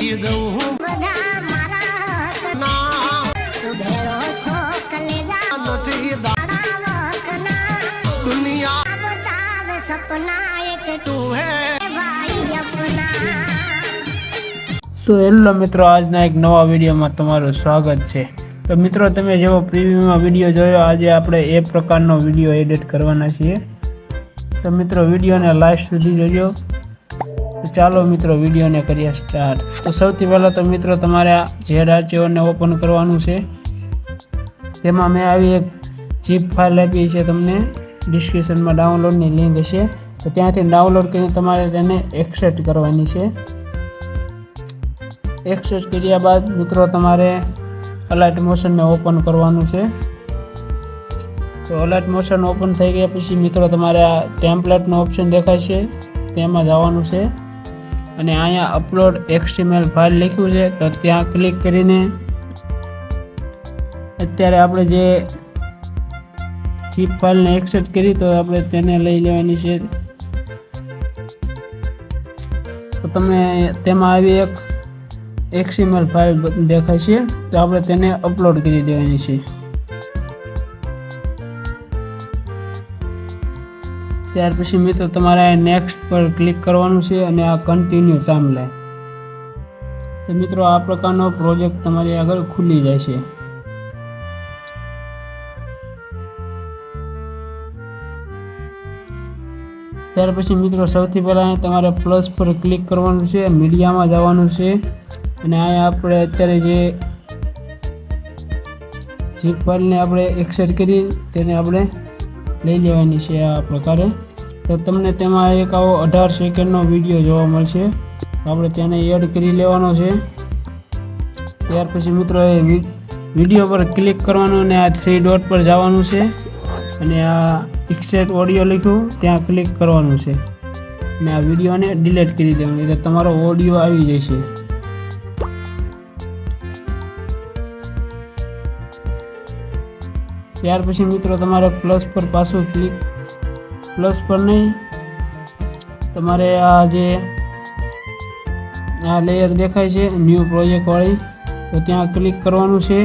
એ દઉં હું. દુનિયા. સપના એક તું હે. સો હેલો મિત્રો આજના એક નવા વિડીયોમાં તમારું સ્વાગત છે. તો મિત્રો તમે જેવો પ્રિવ્યુમાં વીડિયો જોયો આજે આપણે એ પ્રકારનો વીડિયો એડિટ કરવાના છીએ. તો મિત્રો વિડીયોને લાસ્ટ સુધી જોજો. તો ચાલો મિત્રો, વિડીયોને કરીએ સ્ટાર્ટ તો સૌથી પહેલાં તો મિત્રો, તમારે જે જેડ આર્ચીઓને ઓપન કરવાનું છે. તેમાં મેં આવી એક જીપ ફાઇલ આપી છે તમને. ડિસ્ક્રિપ્શનમાં ડાઉનલોડની લિંક હશે. તો ત્યાંથી ડાઉનલોડ કરીને તમારે તેને એક્સેપ્ટ કરવાની છે. એક્સેપ્ટ કર્યા બાદ મિત્રો, તમારે અલાઇટ મોશનને ઓપન કરવાનું છે. તો અલાઇટ મોશન ઓપન થઈ ગયા પછી મિત્રો, તમારે આ ટેમ્પલેટનો ઓપ્શન દેખાય છે. તેમાં જવાનું છે. અને અહીંયા અપલોડ એક્સટીમેલ ફાઇલ લખ્યું છે, તો ત્યાં ક્લિક કરીને અત્યારે આપણે જે ચીપ ફાઇલને એક્સેપ્ટ કરી, તો આપણે તેને લઈ લેવાની છે. તો તમે તેમાં આવી એક એક્સટીમેલ ફાઇલ દેખાય છે, તો આપણે તેને અપલોડ કરી દેવાની છે. ત્યાર પછી મિત્રો તમારે નેક્સ્ટ પર ક્લિક કરવાનું છે અને આ કન્ટિન્યુ ટાઈમલાઈન તો મિત્રો આ પ્રકારનો પ્રોજેક્ટ તમારી આગળ ખુલી જાય છે. ત્યાર પછી મિત્રો સૌથી પહેલાં તમારે પ્લસ પર ક્લિક કરવાનું છે, મીડિયામાં જવાનું છે. અને અહીંયા આપણે અત્યારે જે જીપ ફાઇલને આપણે એક્સેટ કરી, તેને આપણે લઈ લેવાની છે આ પ્રકારે. તો તમને તેમાં એક આવો અઢાર સેકન્ડનો વીડિયો જોવા મળશે. આપણે તેને એડ કરી લેવાનો છે. ત્યાર પછી મિત્રો એ વીડિયો પર ક્લિક કરવાનું અને આ થ્રી ડોટ પર જવાનું છે. અને આ એક્સેટ ઓડિયો લખ્યું, ત્યાં ક્લિક કરવાનું છે. અને આ વિડીયોને ડિલીટ કરી દેવાનું, એટલે તમારો ઓડિયો આવી જશે. ત્યાર પછી મિત્રો તમારે પ્લસ પર પાછું ક્લિક પ્લસ પર નહીં, તમારે આ જે આ લેયર દેખાય છે ન્યૂ પ્રોજેક્ટવાળી તો ત્યાં ક્લિક કરવાનું છે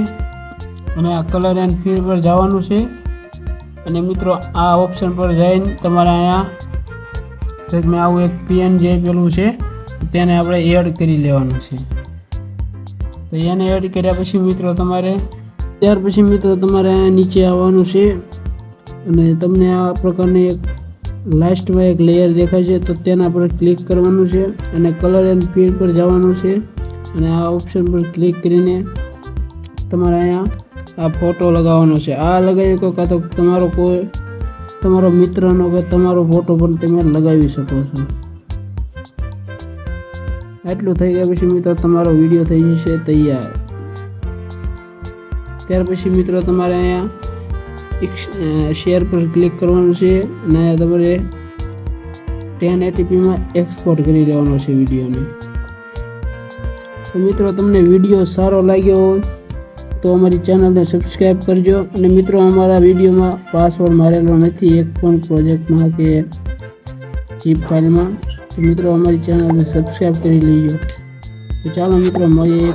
અને આ કલર એન્ડ ફીલ પર જવાનું છે. અને મિત્રો આ ઓપ્શન પર જઈને તમારે અહીંયા મેં આવું એક પીએન જે પેલું છે, તેને આપણે એડ કરી લેવાનું છે. તો એને એડ કર્યા પછી મિત્રો તમારે ત્યાર પછી મિત્રો તમારે અહીંયા નીચે આવવાનું છે. અને તમને આ પ્રકારની એક લાસ્ટમાં એક લેયર દેખાય છે, તો તેના પર ક્લિક કરવાનું છે અને કલર એન્ડ ફીલ્ડ પર જવાનું છે. અને આ ઓપ્શન પર ક્લિક કરીને તમારે અહીંયા આ ફોટો લગાવવાનો છે. આ લગાવી શકો કાં તો તમારો કોઈ, તમારો મિત્રનો કે તમારો ફોટો પણ તમે લગાવી શકો છો. આટલું થઈ ગયા પછી મિત્રો, તમારો વીડિયો થઈ જશે તૈયાર. ત્યાર પછી મિત્રો તમારે અહીંયા એક શેર પર ક્લિક કરવાનું છે અને તમારે ટેન એટીપીમાં એક્સપોર્ટ કરી લેવાનો છે વિડીયોને. તો મિત્રો તમને વીડિયો સારો લાગ્યો હોય તો અમારી ચેનલને સબસ્ક્રાઈબ કરજો અને મિત્રો અમારા વિડીયોમાં પાસવર્ડ મારેલો નથી, એક પણ પ્રોજેક્ટમાં કે ચીપ ફાઇલમાં તો મિત્રો અમારી ચેનલને સબસ્ક્રાઈબ કરી લેજો. તો ચાલો મિત્રો મળીએ